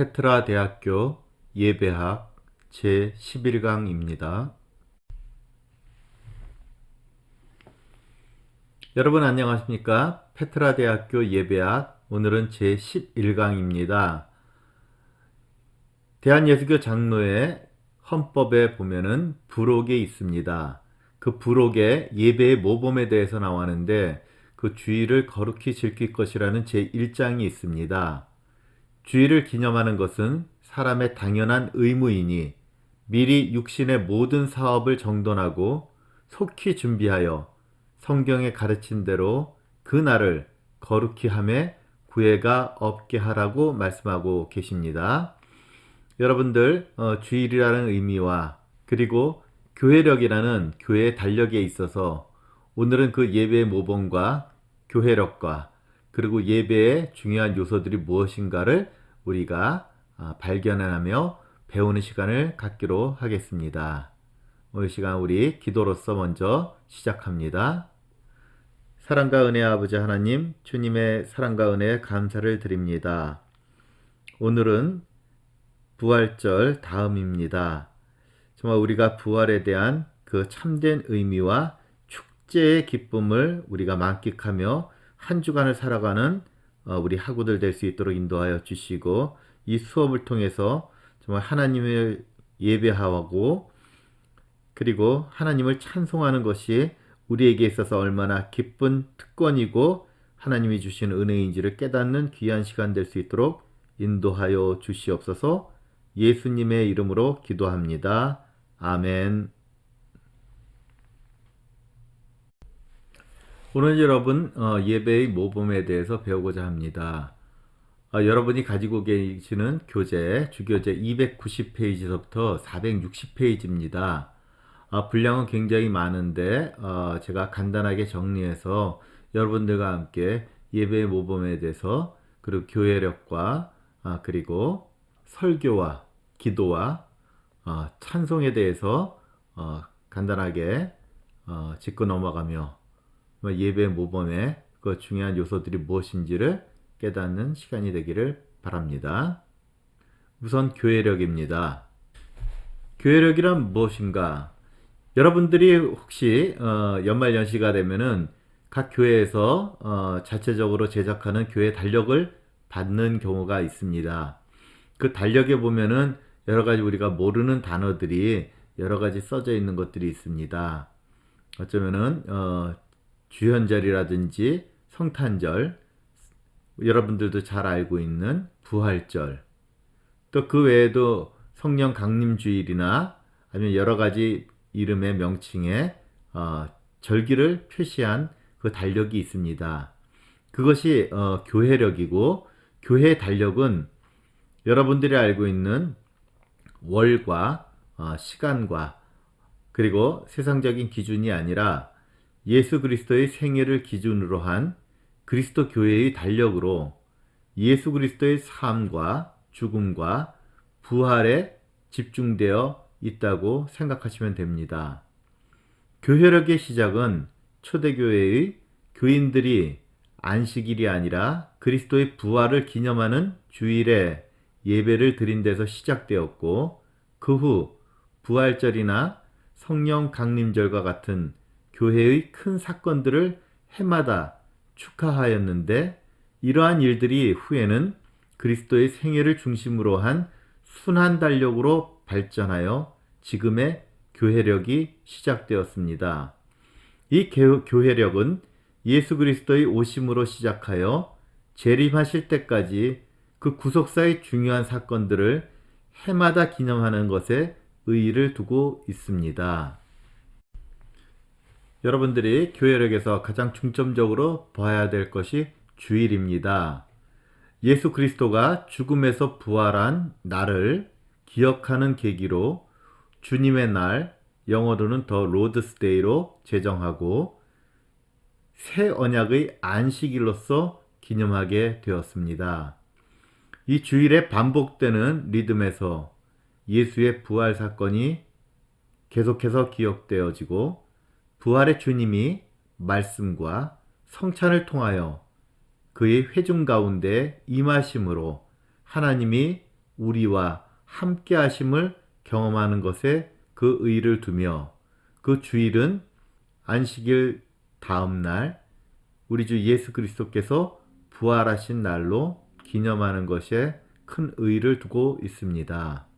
페트라 대학교 예배학 제 11강입니다. 여러분 안녕하십니까? 페트라 대학교 예배학 오늘은 제 11강입니다. 대한예수교 장로의 헌법에 보면은 부록이 있습니다. 그 부록에 예배의 모범에 대해서 나왔는데 그 주의를 거룩히 지킬 것이라는 제 1장이 있습니다. 주의를 기념하는 것은 사람의 당연한 의무이니 미리 육신의 모든 사업을 정돈하고 속히 준비하여 성경에 가르친 대로 그 날을 거룩히 함에 구애가 없게 하라고 말씀하고 계십니다. 여러분들 어, 주일이라는 의미와 그리고 교회력이라는 교회의 달력에 있어서 오늘은 그 예배의 모범과 교회력과 그리고 예배의 중요한 요소들이 무엇인가를 우리가 아, 발견하며 배우는 시간을 갖기로 하겠습니다. 오늘 시간 우리 기도로서 먼저 시작합니다. 사랑과 은혜 아버지 하나님, 주님의 사랑과 은혜에 감사를 드립니다. 오늘은 부활절 다음입니다. 정말 우리가 부활에 대한 그 참된 의미와 축제의 기쁨을 우리가 만끽하며 한 주간을 살아가는 어, 우리 학우들 될 수 있도록 인도하여 주시고 이 수업을 통해서 정말 하나님을 예배하고 그리고 하나님을 찬송하는 것이 우리에게 있어서 얼마나 기쁜 특권이고 하나님이 주신 은혜인지를 깨닫는 귀한 시간 될 수 있도록 인도하여 주시옵소서 예수님의 이름으로 기도합니다. 아멘. 오늘 여러분 어, 예배의 모범에 대해서 배우고자 합니다. 어, 여러분이 가지고 계시는 교재 주교재 290페이지서부터 460페이지입니다. 아, 분량은 굉장히 많은데 어, 제가 간단하게 정리해서 여러분들과 함께 예배의 모범에 대해서 그리고 교회력과 아, 그리고 설교와 기도와 어, 찬송에 대해서 어, 간단하게 어, 짚고 넘어가며 뭐 예배 모범의 그 중요한 요소들이 무엇인지를 깨닫는 시간이 되기를 바랍니다. 우선 교회력입니다. 교회력이란 무엇인가? 여러분들이 혹시 어, 연말 연시가 되면은 각 교회에서 어, 자체적으로 제작하는 교회 달력을 받는 경우가 있습니다. 그 달력에 보면은 여러 가지 우리가 모르는 단어들이 여러 가지 써져 있는 것들이 있습니다. 어쩌면은 어, 주현절이라든지 성탄절, 여러분들도 잘 알고 있는 부활절, 또 그 외에도 성령 강림주일이나 아니면 여러 가지 이름의 명칭에 어, 절기를 표시한 그 달력이 있습니다. 그것이 어, 교회력이고 교회 달력은 여러분들이 알고 있는 월과 어, 시간과 그리고 세상적인 기준이 아니라 예수 그리스도의 생애를 기준으로 한 그리스도 교회의 달력으로 예수 그리스도의 삶과 죽음과 부활에 집중되어 있다고 생각하시면 됩니다. 교회력의 시작은 초대교회의 교인들이 안식일이 아니라 그리스도의 부활을 기념하는 주일에 예배를 드린 데서 시작되었고 그 후 부활절이나 성령 강림절과 같은 교회의 큰 사건들을 해마다 축하하였는데 이러한 일들이 후에는 그리스도의 생애를 중심으로 한 순환 달력으로 발전하여 지금의 교회력이 시작되었습니다. 이 교회력은 예수 그리스도의 오심으로 시작하여 재림하실 때까지 그 구속사의 중요한 사건들을 해마다 기념하는 것에 의의를 두고 있습니다. 여러분들이 교회력에서 가장 중점적으로 봐야 될 것이 주일입니다. 예수 그리스도가 죽음에서 부활한 날을 기억하는 계기로 주님의 날, 영어로는 더 로드스데이로 제정하고 새 언약의 안식일로서 기념하게 되었습니다. 이 주일에 반복되는 리듬에서 예수의 부활 사건이 계속해서 기억되어지고 부활의 주님이 말씀과 성찬을 통하여 그의 회중 가운데 임하심으로 하나님이 우리와 함께 하심을 경험하는 것에 그 의의를 두며 그 주일은 안식일 다음 날 우리 주 예수 그리스도께서 부활하신 날로 기념하는 것에 큰 의의를 두고 있습니다.